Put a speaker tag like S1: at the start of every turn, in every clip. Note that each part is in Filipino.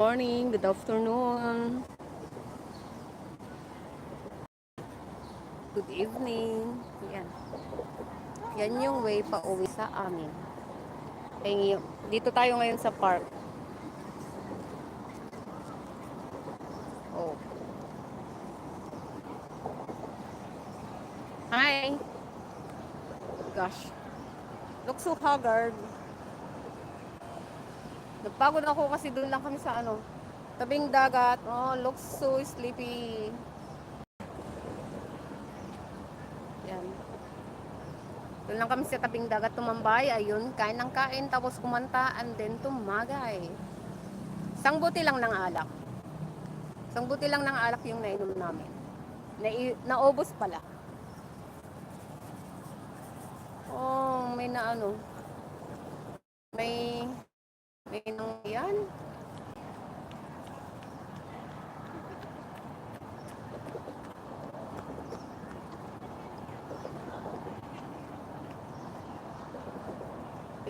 S1: morning, good afternoon, good evening. Yan. Yan yung way pa uwi sa amin. Ay, dito tayo ngayon sa park. Oh. Hi. Gosh. Look so haggard. Nagpagod ako kasi doon lang kami sa ano, tabing dagat. Oh, looks so sleepy. Yan. Doon lang kami sa tabing dagat tumambay. Ayun, kain ng kain tapos kumanta and then tumagay. Isang buti lang ng alak. Isang buti lang ng alak yung nainom namin. Na naubos pala. Oh, may na ano. May may nang yan.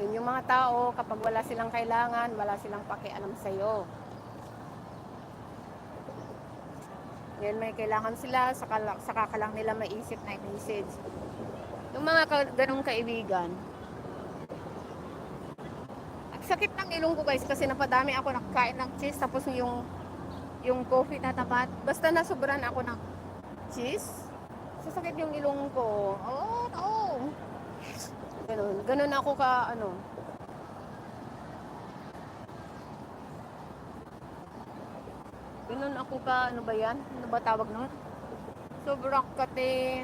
S1: Yun yung mga tao, kapag wala silang kailangan, wala silang pakialam sa'yo. Yan, may kailangan sila, saka, saka ka lang nila maisip na message. Yung mga ganong kaibigan, sakit ng ilong ko guys kasi napadami ako nakakain ng cheese tapos yung yung coffee na tapat. Basta nasobran ako ng cheese, sasakit yung ilong ko. Oh, no. Ganun. Ganun ako ka, ano. Ganun ako ka, ano ba yan? Ano ba tawag nun? Sobrang kate.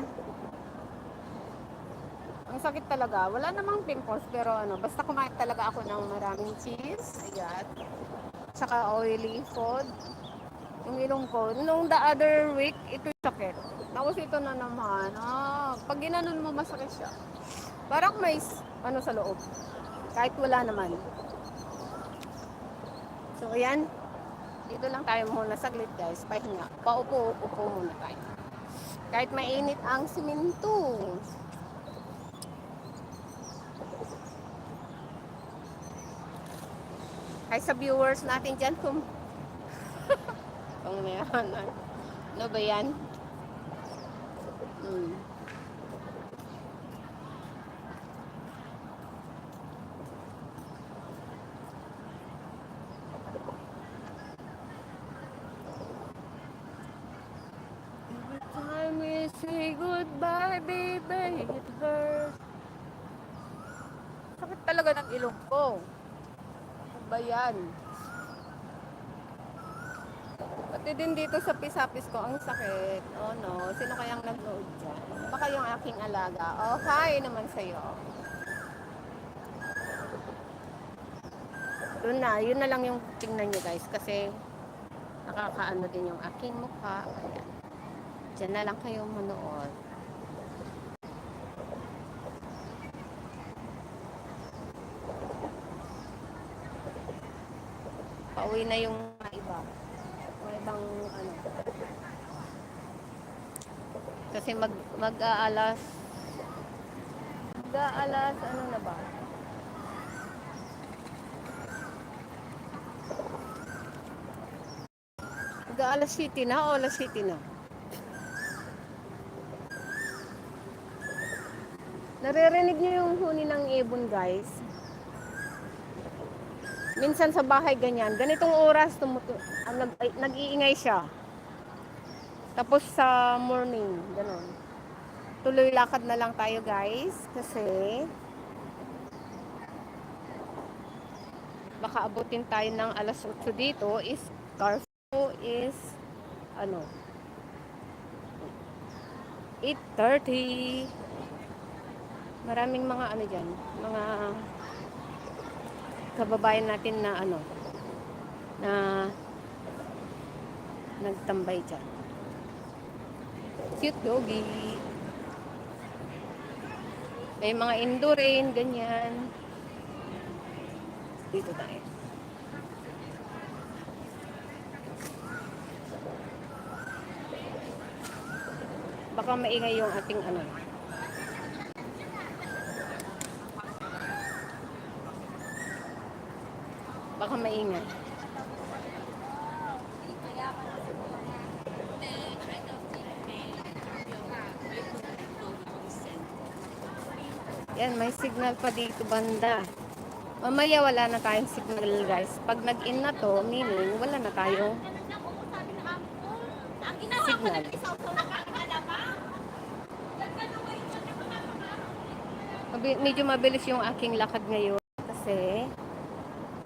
S1: Ang sakit talaga. Wala namang pimples, pero ano, basta kumain talaga ako ng maraming cheese. Ayan. Saka oily food. Yung ilong ko. Nung the other week, ito yung sakit. Tapos ito na naman. Ah, pag ginanon mo, masakit siya. Parang may ano sa loob. Kahit wala naman. So, ayan. Dito lang tayo muna saglit guys. Pahinga. Paupo-upo muna tayo. Kahit mainit ang siminto. Hi sa viewers natin dyan kung kung meron. Ano ba yan? Hmm. Say goodbye, baby, it hurts. Sakit talaga ng ilong ko. Ba yan? Pati din dito sa pisapis ko, ang sakit. Oh no, sino kayang nag-load dyan? Baka yung aking alaga. Oh, hi naman sa'yo. Doon na, yun na lang yung tingnan nyo guys. Kasi nakakaano din yung aking mukha. Ayan. Diyan na lang kayo manood. Pauwi na yung mga iba. Mga ibang ano. Kasi mag mag-aalas mag-aalas ano na ba? Mag-aalas city na o alas city na? Naririnig niyo yung huni ng ibon guys. Minsan sa bahay ganyan. Ganitong oras tumutu ang nag, ay, nag-iingay siya. Tapos sa morning, ganun. Tuloy lakad na lang tayo guys kasi baka abutin tayo ng alas 8 dito is curfew is ano 8.30 maraming mga ano dyan mga kababayan natin na ano na nagtambay dyan. Cute doggy. May mga indoor rain ganyan. Dito tayo. Baka maingay yung ating ano Baka maingay. Yan, may signal pa dito banda. Mamaya wala na tayong signal guys. Pag nag-in na to, meaning wala na tayo signal. Medyo mabilis yung aking lakad ngayon kasi